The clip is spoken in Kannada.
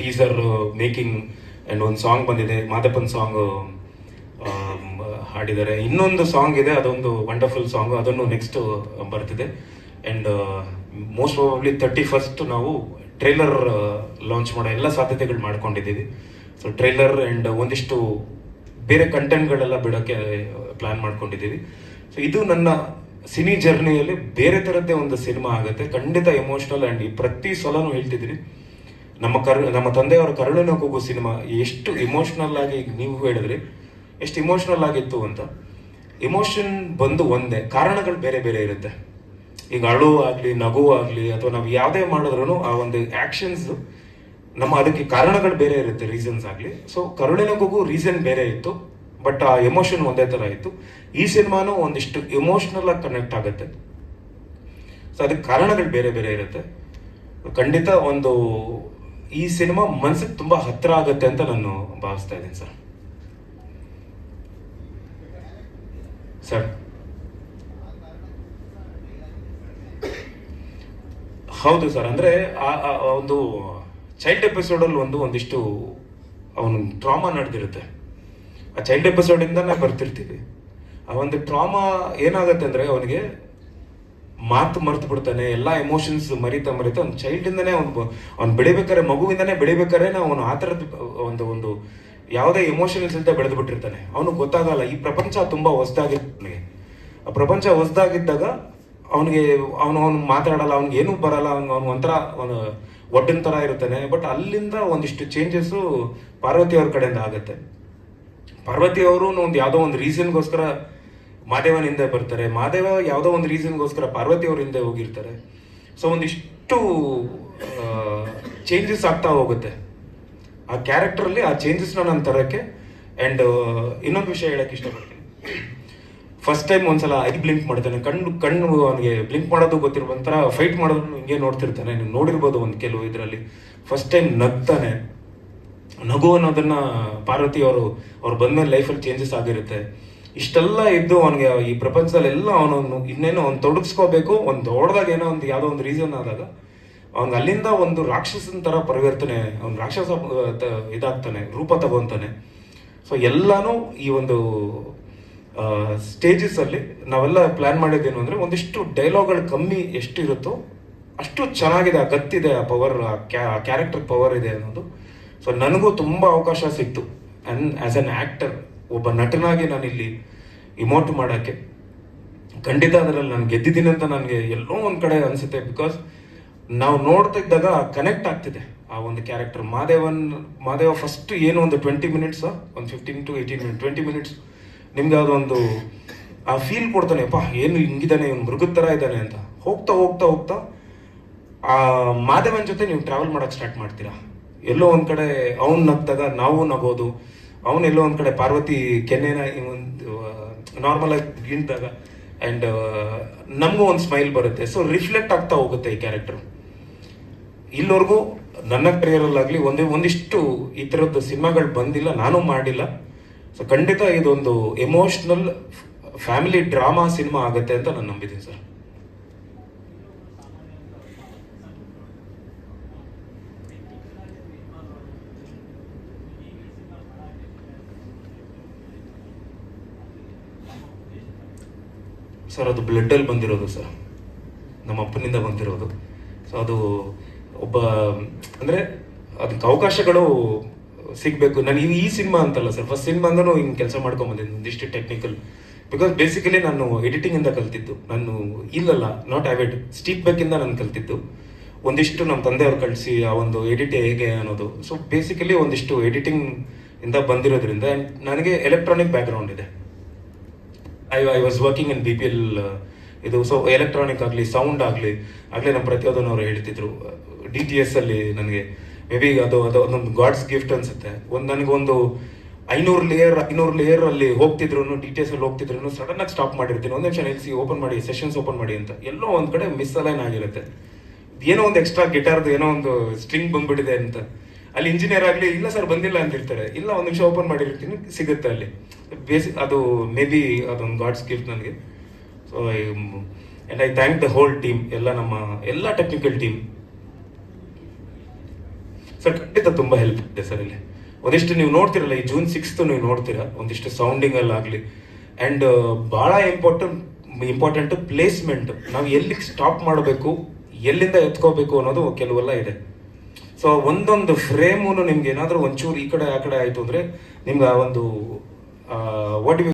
ಟೀಸರ್ ಮೇಕಿಂಗ್ ಆ್ಯಂಡ್ ಒಂದು ಸಾಂಗ್ ಬಂದಿದೆ, ಮಾದಪ್ಪನ್ ಸಾಂಗ್ ಹಾಡಿದ್ದಾರೆ. ಇನ್ನೊಂದು ಸಾಂಗ್ ಇದೆ, ಅದೊಂದು ವಂಡರ್ಫುಲ್ ಸಾಂಗ್ ಅದನ್ನು ನೆಕ್ಸ್ಟ್ ಬರ್ತಿದೆ. And most probably thirty first ನಾವು ಟ್ರೈಲರ್ ಲಾಂಚ್ ಮಾಡೋ ಎಲ್ಲ ಸಾಧ್ಯತೆಗಳು ಮಾಡ್ಕೊಂಡಿದ್ದೀವಿ. ಸೊ ಟ್ರೈಲರ್ ಆ್ಯಂಡ್ ಒಂದಿಷ್ಟು ಬೇರೆ ಕಂಟೆಂಟ್ಗಳೆಲ್ಲ ಬಿಡೋಕ್ಕೆ ಪ್ಲಾನ್ ಮಾಡ್ಕೊಂಡಿದ್ದೀವಿ. ಸೊ ಇದು ನನ್ನ ಸಿನಿ ಜರ್ನಿಯಲ್ಲಿ ಬೇರೆ ಥರದ್ದೇ ಒಂದು ಸಿನಿಮಾ ಆಗುತ್ತೆ. ಖಂಡಿತ ಎಮೋಷನಲ್ ಆ್ಯಂಡ್ ಪ್ರತಿ ಸಲನೂ ಹೇಳ್ತಿದ್ದೀನಿ. ನಮ್ಮ ಕರು, ನಮ್ಮ ತಂದೆಯವರ ಕರುಳಿನ ಕೂಗು ಸಿನಿಮಾ ಎಷ್ಟು ಇಮೋಷನಲ್ ಆಗಿ ನೀವು ಹೇಳಿದ್ರಿ, ಎಷ್ಟು ಇಮೋಷ್ನಲ್ ಆಗಿತ್ತು ಅಂತ. ಇಮೋಷನ್ ಬಂದು ಒಂದೇ, ಕಾರಣಗಳು ಬೇರೆ ಬೇರೆ ಇರುತ್ತೆ. ಈಗ ಅಳು ಆಗಲಿ, ನಗು ಆಗಲಿ, ಅಥವಾ ನಾವು ಯಾವುದೇ ಮಾಡಿದ್ರು ಆ ಒಂದು ಆ್ಯಕ್ಷನ್ಸ್ ನಮ್ಮ ಅದಕ್ಕೆ ಕಾರಣಗಳು ಬೇರೆ ಇರುತ್ತೆ ರೀಸನ್ಸ್ ಆಗಲಿ. ಸೊ ಕರುಳಿನ ಕೂಗು ರೀಸನ್ ಬೇರೆ ಇತ್ತು ಬಟ್ ಆ ಎಮೋಷನ್ ಒಂದೇ ಥರ ಇತ್ತು. ಈ ಸಿನಿಮಾನು ಒಂದಿಷ್ಟು ಎಮೋಷ್ನಲ್ ಆಗಿ ಕನೆಕ್ಟ್ ಆಗುತ್ತೆ. ಸೊ ಅದಕ್ಕೆ ಕಾರಣಗಳು ಬೇರೆ ಬೇರೆ ಇರುತ್ತೆ. ಖಂಡಿತ ಒಂದು ಈ ಸಿನಿಮಾ ಮನಸ್ಸಿಗೆ ತುಂಬಾ ಹತ್ತಿರ ಆಗುತ್ತೆ ಅಂತ ನಾನು ಭಾವಿಸ್ತಾ ಇದ್ದೀನಿ, ಸರ್. ಸರ್. ಹೌದು, ಸರ್. ಅಂದ್ರೆ ಆ ಒಂದು ಚೈಲ್ಡ್ ಎಪಿಸೋಡ್ ಅಲ್ಲಿ ಒಂದು, ಒಂದಿಷ್ಟು ಅವನು ಟ್ರಾಮಾ ನಡೆದಿರುತ್ತೆ. ಆ ಚೈಲ್ಡ್ ಎಪಿಸೋಡ್ ನಾವು ಬರ್ತಿರ್ತೀವಿ. ಆ ಒಂದು ಟ್ರಾಮಾ ಏನಾಗುತ್ತೆ ಅಂದ್ರೆ ಅವನಿಗೆ ಮಾತು ಮರೆತು ಬಿಡ್ತಾನೆ, ಎಲ್ಲಾ ಎಮೋಷನ್ಸ್ ಮರಿತಾ ಮರಿತಾ ಒಂದು ಚೈಲ್ಡ್ ಇಂದಾನೆ ಅವ್ನು ಅವ್ನು ಬೆಳಿಬೇಕಾದ್ರೆ, ಮಗುವಿಂದನೇ ಬೆಳಿಬೇಕಾದ್ರೆ ಅವನು ಆ ಥರದ, ಒಂದು ಒಂದು ಯಾವುದೇ ಎಮೋಷನ್ಸ್ ಅಂತ ಬೆಳೆದು ಬಿಟ್ಟಿರ್ತಾನೆ. ಅವನು ಗೊತ್ತಾಗಲ್ಲ ಈ ಪ್ರಪಂಚ ತುಂಬಾ ಹೊಸದಾಗಿತ್ತು ಅವನಿಗೆ. ಆ ಪ್ರಪಂಚ ಹೊಸದಾಗಿದ್ದಾಗ ಅವನಿಗೆ, ಅವನು ಅವನು ಮಾತಾಡಲ್ಲ, ಅವ್ನಿಗೆ ಏನೂ ಬರಲ್ಲ ಅವ್ನು ಅವ್ನು ಒಂಥರ ಒಂದು ಒಡ್ಡಿನ ಥರ ಇರ್ತಾನೆ ಬಟ್ ಅಲ್ಲಿಂದ ಒಂದಿಷ್ಟು ಚೇಂಜಸ್ಸು ಪಾರ್ವತಿ ಅವ್ರ ಕಡೆಯಿಂದ ಆಗುತ್ತೆ. ಪಾರ್ವತಿ ಅವರು ಒಂದು ಯಾವುದೋ ಒಂದು ರೀಸನ್ಗೋಸ್ಕರ ಮಾದೇವನ ಹಿಂದೆ ಬರ್ತಾರೆ. ಮಾದೇವ ಯಾವುದೋ ಒಂದು ರೀಸನ್ಗೋಸ್ಕರ ಪಾರ್ವತಿ ಅವ್ರ ಹಿಂದೆ ಹೋಗಿರ್ತಾರೆ. ಸೊ ಒಂದಿಷ್ಟು ಚೇಂಜಸ್ ಆಗ್ತಾ ಹೋಗುತ್ತೆ. ಆ ಕ್ಯಾರೆಕ್ಟರಲ್ಲಿ ಆ ಚೇಂಜಸ್ನ ನಾನು ತರೋಕ್ಕೆ ಆ್ಯಂಡ್ ಇನ್ನೊಂದು ವಿಷಯ ಹೇಳಕ್ಕೆ ಇಷ್ಟಪಡ್ತೀನಿ. ಫಸ್ಟ್ ಟೈಮ್ ಒಂದ್ಸಲ ಐ ಬ್ಲಿಂಕ್ ಮಾಡ್ತಾನೆ. ಕಣ್ಣು ಕಣ್ಣು ಅವನಿಗೆ ಬ್ಲಿಂಕ್ ಮಾಡೋದು ಗೊತ್ತಿರುವ ಒಂಥರ ಫೈಟ್ ಮಾಡೋದು ಹಿಂಗೆ ನೋಡ್ತಿರ್ತಾನೆ. ನೀವು ನೋಡಿರ್ಬೋದು ಒಂದು ಕೆಲವು ಇದರಲ್ಲಿ. ಫಸ್ಟ್ ಟೈಮ್ ನಗ್ತಾನೆ. ನಗು ಅನ್ನೋದನ್ನ ಪಾರ್ವತಿ ಅವರು ಅವ್ರು ಬಂದ್ಮೇಲೆ ಲೈಫಲ್ಲಿ ಚೇಂಜಸ್ ಆಗಿರುತ್ತೆ. ಇಷ್ಟೆಲ್ಲ ಇದ್ದು ಅವನಿಗೆ ಈ ಪ್ರಪಂಚದಲ್ಲಿ ಎಲ್ಲ ಅವನು ಇನ್ನೇನೋ ಅವ್ನು ತೊಡಗಿಸ್ಕೋಬೇಕು ಒಂದು ದೊಡ್ಡದಾಗ ಏನೋ ಒಂದು ಯಾವುದೋ ಒಂದು ರೀಸನ್ ಆದಾಗ ಅವ್ನಿಗೆ ಅಲ್ಲಿಂದ ಒಂದು ರಾಕ್ಷಸನ ತರ ಪರಿವರ್ತನೆ, ಅವ್ನು ರಾಕ್ಷಸ ಇದಾಗ್ತಾನೆ, ರೂಪ ತಗೊಂತಾನೆ. ಸೊ ಎಲ್ಲಾನು ಈ ಒಂದು ಸ್ಟೇಜಸ್ ಅಲ್ಲಿ ನಾವೆಲ್ಲ ಪ್ಲಾನ್ ಮಾಡಿದ್ದೇನು ಅಂದರೆ ಒಂದಿಷ್ಟು ಡೈಲಾಗ್ಗಳು ಕಮ್ಮಿ ಎಷ್ಟು ಇರುತ್ತೋ ಅಷ್ಟು ಚೆನ್ನಾಗಿದೆ, ಆ ಗತ್ತಿದೆ, ಆ ಪವರ್ ಆ ಕ್ಯಾರೆಕ್ಟರ್ ಪವರ್ ಇದೆ ಅನ್ನೋದು. ಸೊ ನನಗೂ ತುಂಬಾ ಅವಕಾಶ ಸಿಕ್ತು. ಆ್ಯಂಡ್ ಆ್ಯಸ್ ಅನ್ ಆಕ್ಟರ್ ಒಬ್ಬ ನಟನಾಗಿ ನಾನು ಇಲ್ಲಿ ಇಮೋಟ್ ಮಾಡೋಕ್ಕೆ. ಖಂಡಿತ ಅದರಲ್ಲಿ ನಾನು ಗೆದ್ದಿದ್ದೀನಿ ಅಂತ ನನಗೆ ಎಲ್ಲೋ ಒಂದು ಕಡೆ ಅನಿಸುತ್ತೆ ಬಿಕಾಸ್ ನಾವು ನೋಡ್ತಾ ಇದ್ದಾಗ ಕನೆಕ್ಟ್ ಆಗ್ತಿದೆ ಆ ಒಂದು ಕ್ಯಾರೆಕ್ಟರ್ ಮಾದೇವನ್, ಮಾದೇವ ಫಸ್ಟ್ ಏನು ಒಂದು ಟ್ವೆಂಟಿ ಮಿನಿಟ್ಸ್ ಒಂದು fifteen to eighteen minute twenty minutes ನಿಮ್ಗೆ ಅದೊಂದು ಆ ಫೀಲ್ ಕೊಡ್ತಾನೆ ಅಪ್ಪ ಏನು ಹಿಂಗಿದ್ದಾನೆ, ಇವನು ಮೃಗದ ಥರ ಇದ್ದಾನೆ ಅಂತ. ಹೋಗ್ತಾ ಹೋಗ್ತಾ ಹೋಗ್ತಾ ಆ ಮಾದೇವನ್ ಜೊತೆ ನೀವು ಟ್ರಾವೆಲ್ ಮಾಡಕ್ ಸ್ಟಾರ್ಟ್ ಮಾಡ್ತೀರಾ? ಎಲ್ಲೋ ಒಂದು ಕಡೆ ಅವನು ನಗ್ದಾಗ ನಾವು ನಗೋದು ಅವನ್ ಎಲ್ಲೋ ಒಂದ್ ಕಡೆ ಪಾರ್ವತಿ ಕೆನ್ನೆನ ಒಂದು ನಾರ್ಮಲ್ ಆಗಿ ಗಿಂಟಾಗ ಅಂಡ್ ನಮಗೂ ಒಂದು ಸ್ಮೈಲ್ ಬರುತ್ತೆ. ಸೊ ರಿಫ್ಲೆಕ್ಟ್ ಆಗ್ತಾ ಹೋಗುತ್ತೆ ಈ ಕ್ಯಾರೆಕ್ಟರ್ ಇಲ್ಲಿವರೆಗೂ ನನ್ನ ಕರಿಯರಲ್ಲಾಗಲಿ ಒಂದೇ, ಒಂದಿಷ್ಟು ಈ ಥರದ್ದು ಸಿನಿಮಾಗಳು ಬಂದಿಲ್ಲ, ನಾನು ಮಾಡಿಲ್ಲ. ಸೊ ಖಂಡಿತ ಇದೊಂದು ಎಮೋಷ್ನಲ್ ಫ್ಯಾಮಿಲಿ ಡ್ರಾಮಾ ಸಿನಿಮಾ ಆಗುತ್ತೆ ಅಂತ ನಾನು ನಂಬಿದ್ದೀನಿ ಸರ್ ಸರ್, ಅದು ಬ್ಲಡ್ಡಲ್ಲಿ ಬಂದಿರೋದು ಸರ್. ನಮ್ಮ ಅಪ್ಪನಿಂದ ಬಂದಿರೋದು. ಸೊ ಅದು ಒಬ್ಬ, ಅಂದರೆ ಅದಕ್ಕೆ ಅವಕಾಶಗಳು ಸಿಗಬೇಕು. ನಾನು ಈ ಸಿನಿಮಾ ಅಂತಲ್ಲ ಸರ್ ಫಸ್ಟ್ ಸಿನಿಮಾ ಅಂದ್ರೂ ಹಿಂಗೆ ಕೆಲಸ ಮಾಡ್ಕೊಂಬಂದಿದ್ದೀನಿ ಒಂದಿಷ್ಟು ಟೆಕ್ನಿಕಲ್ ಬಿಕಾಸ್ ಬೇಸಿಕಲಿ ನಾನು ಎಡಿಟಿಂಗಿಂದ ಕಲ್ತಿದ್ದು. ನಾನು ಇಲ್ಲಲ್ಲ ನಾಟ್ ಆವೆಡ್ ಸ್ಟೀಪ್ ಬೇಕಿಂದ ನಾನು ಕಲ್ತಿದ್ದು. ಒಂದಿಷ್ಟು ನಮ್ಮ ತಂದೆಯವ್ರು ಕಳಿಸಿ ಆ ಒಂದು ಎಡಿಟ್ ಹೇಗೆ ಅನ್ನೋದು. ಸೊ ಬೇಸಿಕಲಿ ಒಂದಿಷ್ಟು ಎಡಿಟಿಂಗ್ ಇಂದ ಬಂದಿರೋದ್ರಿಂದ, ನನಗೆ ಎಲೆಕ್ಟ್ರಾನಿಕ್ ಬ್ಯಾಕ್ಗ್ರೌಂಡ್ ಇದೆ. I I was working in B P L ಇದು ಸೊ ಎಲೆಕ್ಟ್ರಾನಿಕ್ ಆಗಲಿ ಸೌಂಡ್ ಆಗಲಿ, ಆಗಲೇ ನಮ್ಮ ಪ್ರತಿಯೊಂದನವರು ಹೇಳ್ತಿದ್ರು. ಡಿ ಟಿ ಎಸ್ ಅಲ್ಲಿ ನನಗೆ ಮೇ ಬಿ ಅದು ಅದು ಒಂದೊಂದು ಗಾಡ್ಸ್ ಗಿಫ್ಟ್ ಅನ್ಸುತ್ತೆ. ಒಂದು ನನಗೊಂದು ಐನೂರು ಲೇಯರ್ ಐನೂರು ಲೇಯರ್ ಅಲ್ಲಿ ಹೋಗ್ತಿದ್ರು ಡಿ ಟಿ ಎಸ್ ಅಲ್ಲಿ ಹೋಗ್ತಿದ್ರು ಸಡನ್ ಆಗಿ ಸ್ಟಾಪ್ ಮಾಡಿರ್ತೀನಿ. ಒಂದೇ ನಿಮಿಷ ನಿಲ್ಲಿಸಿ ಓಪನ್ ಮಾಡಿ ಸೆಷನ್ಸ್ ಓಪನ್ ಮಾಡಿ ಅಂತ. ಎಲ್ಲೋ ಒಂದು ಕಡೆ ಮಿಸ್ ಅಲೈನ್ ಆಗಿರುತ್ತೆ. ಏನೋ ಒಂದು ಎಕ್ಸ್ಟ್ರಾ ಗಿಟಾರ್ದು ಏನೋ ಒಂದು ಸ್ಟ್ರಿಂಗ್ ಬಂದ್ಬಿಟ್ಟಿದೆ ಅಂತ. ಅಲ್ಲಿ ಇಂಜಿನಿಯರ್ ಆಗಲಿ, ಇಲ್ಲ ಸರ್ ಬಂದಿಲ್ಲ ಅಂತ ಹೇಳ್ತಾರೆ. ಇಲ್ಲ, ಒಂದು ನಿಮಿಷ ಓಪನ್ ಮಾಡಿರ್ತೀನಿ, ಸಿಗುತ್ತೆ ಅಲ್ಲಿ. ಬೇಸಿಕ್ ಅದು ಮೇ ಬಿ ಅದೊಂದು ಗಾಡ್ಸ್ ಗಿಫ್ಟ್ ನನಗೆ. So and I thank the whole team ಎಲ್ಲ ನಮ್ಮ, ಎಲ್ಲ ಟೆಕ್ನಿಕಲ್ ಟೀಮ್ ಸರ್ ಖಂಡಿತ ತುಂಬ ಹೆಲ್ಪ್ ಇದೆ ಸರ್ ಇಲ್ಲಿ. ಒಂದಿಷ್ಟು ನೀವು ನೋಡ್ತಿರಲ್ಲ, ಈ ಜೂನ್ ಸಿಕ್ಸ್ತ್ ನೀವು ನೋಡ್ತೀರಾ? ಒಂದಿಷ್ಟು ಸೌಂಡಿಂಗ್ ಅಲ್ಲಿ ಆಗಲಿ. ಆ್ಯಂಡ್ ಭಾಳ ಇಂಪಾರ್ಟೆಂಟ್ ಇಂಪಾರ್ಟೆಂಟ್ ಪ್ಲೇಸ್ಮೆಂಟ್ ನಾವು ಎಲ್ಲಿ ಸ್ಟಾಪ್ ಮಾಡಬೇಕು, ಎಲ್ಲಿಂದ ಎತ್ಕೋಬೇಕು ಅನ್ನೋದು ಕೆಲವೆಲ್ಲ ಇದೆ. ಸೊ ಒಂದೊಂದು ಫ್ರೇಮು ನಿಮ್ಗೆ ಏನಾದರೂ ಒಂಚೂರು ಈ ಕಡೆ, ಆ ಕಡೆ ಆಯಿತು ಅಂದರೆ ನಿಮ್ಗೆ ಆ ಒಂದು ವಾಟ್